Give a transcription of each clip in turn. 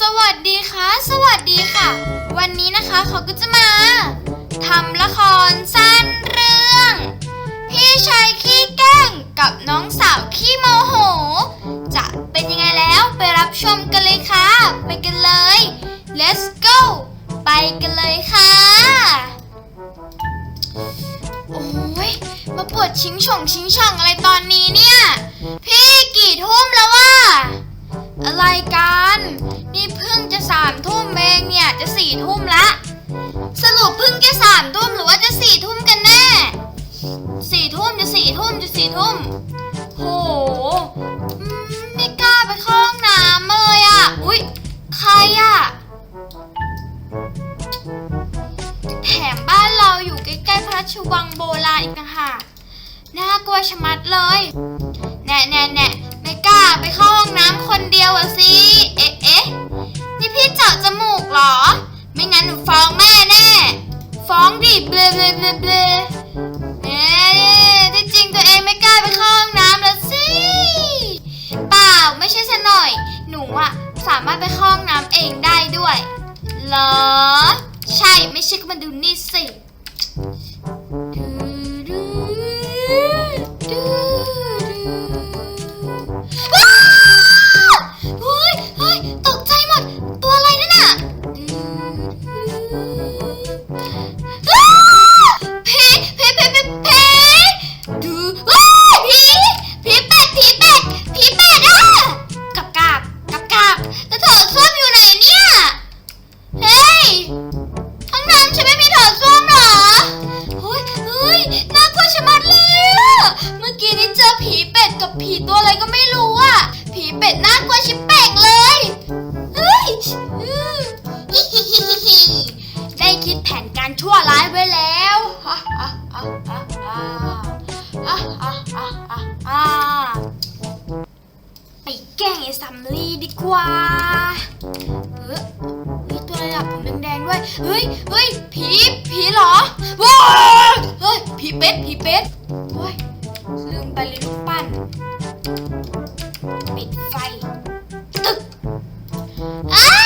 สวัสดีค่ะ สวัสดีค่ะ วันนี้นะคะเขาก็จะมาทำละครสั้นเรื่อง พี่ชายขี้แกล้งกับน้องสาวขี้โมโห จะเป็นยังไงแล้วไปรับชมกันเลยค่ะ ไปกันเลย let's go ไปกันเลยค่ะ โอ้ยมาปวดชิงช่องชิงช่องอะไรตอนนี้เนี่ย พี่กี่ทุ่มแล้ววะอะไรกัน นี่เพิ่งจะสามทุ่มเองเนี่ยจะสี่ทุ่มละ สรุปเพิ่งจะสามทุ่มหรือว่าจะสี่ทุ่มกันแน่สี่ทุ่มจะสี่ทุ่มจะสี่ทุ่มโหไม่กล้าไปเข้าห้องน้ำเลยอะ อุ๊ย ใครอะ แถมบ้านเราอยู่ใกล้ๆพระราชวังโบราณอีกต่างหากน่ากลัวชะมัดเลย แน่แน่แน่ไม่กล้าไปเข้าห้องน้ำคนเดียวอะสิ เอ๊ะเอ๊ะ นี่พี่เจาะจมูกเหรอ ไม่งั้นหนูฟ้องแม่แน่ ฟ้องดิเบลเบลเบลเบลเอ๊ะที่จริงตัวเองไม่กล้าไปเข้าห้องน้ำแล้วสิ เปล่าไม่ใช่ซะหน่อย หนูอะสามารถไปเข้าห้องน้ำเองได้ด้วย เหรอ ใช่ไม่ใช่ก็มาดูนี่สิ ได้คิดแผนการชั่วร้ายไว้แล้วไปแกล้งไอ้ซัมลีดีกว่าเฮ้ยตัวอะไรอะผมแดงๆด้วย เฮ้ยเฮ้ยผีผีเหรอว้าเฮ้ยผีเป็ดผีเป็ดโอ้ยลืมไปเลยลูกปั้นปิดไฟตึ๊กอ้า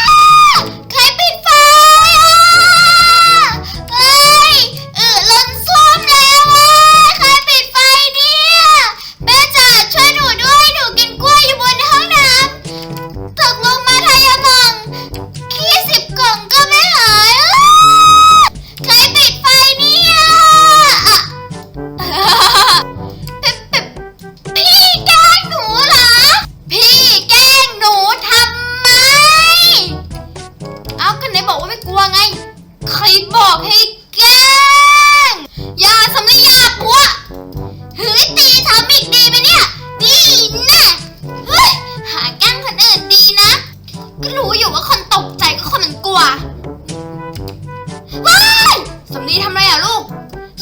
ำลีทำอะไรอะลูก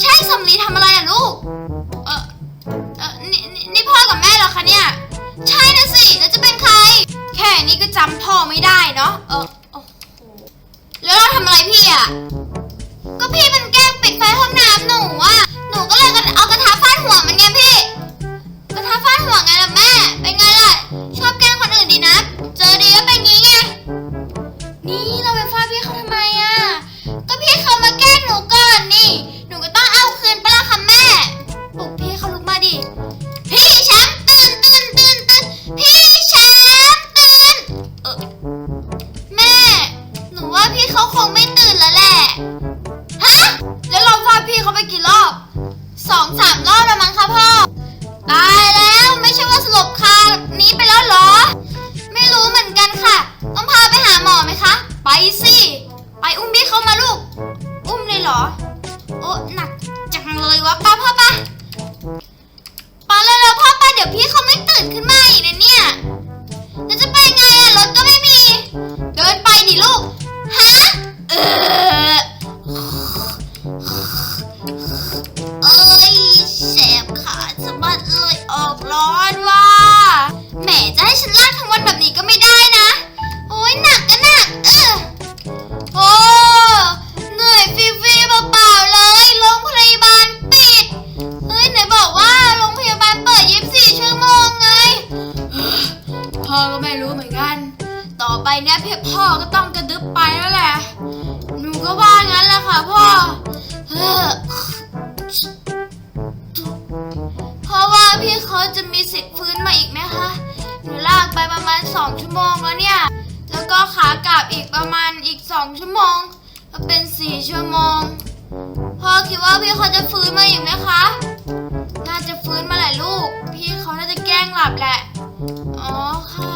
ใช่สำลีทำอะไรอะลูก เออเออนี่นี่นี่พ่อกับแม่เหรอคะเนี่ย ใช่นะสิ แล้วจะเป็นใคร แค่นี้ก็จำพ่อไม่ได้เนาะ เออโอ้โหแล้วเราทำอะไรพี่อะ ก็พี่มันแกล้งปิดไฟห้องน้ำหนูอะ หนูก็เลยกระ เอ้ยเสบขาสะบัดเลยออกร้อนว่ะแหมจะให้ฉันลากทั้งวันแบบนี้ก็ไม่ได้นะ โอ้ยหนักก็หนักเออโอ้เหนื่อยฟีฟีเปล่าเลยโรงพยาบาลปิดเฮ้ยไหนบอกว่าโรงพยาบาลเปิดยีิบสี่ชั่วโมงไงพ่อก็ไม่รู้เหมือนกัน ต่อไปเนี้ยเพ่พ่อก็ต้องกระดึ๊บไปแล้วแหละ หนูก็ว่างั้นแหละค่ะพ่อ เพราะว่าพี่เขาจะมีสิทธิ์ฟื้นมาอีกไหมคะ หนูลากไปประมาณสองชั่วโมงแล้วเนี่ย แล้วก็ขากลับอีกประมาณอีกสองชั่วโมง ก็เป็นสี่ชั่วโมง พ่อคิดว่าพี่เขาจะฟื้นมาอีกไหมคะ น่าจะฟื้นมาแหละลูก พี่เขาน่าจะแกล้งหลับแหละ อ๋อค่ะ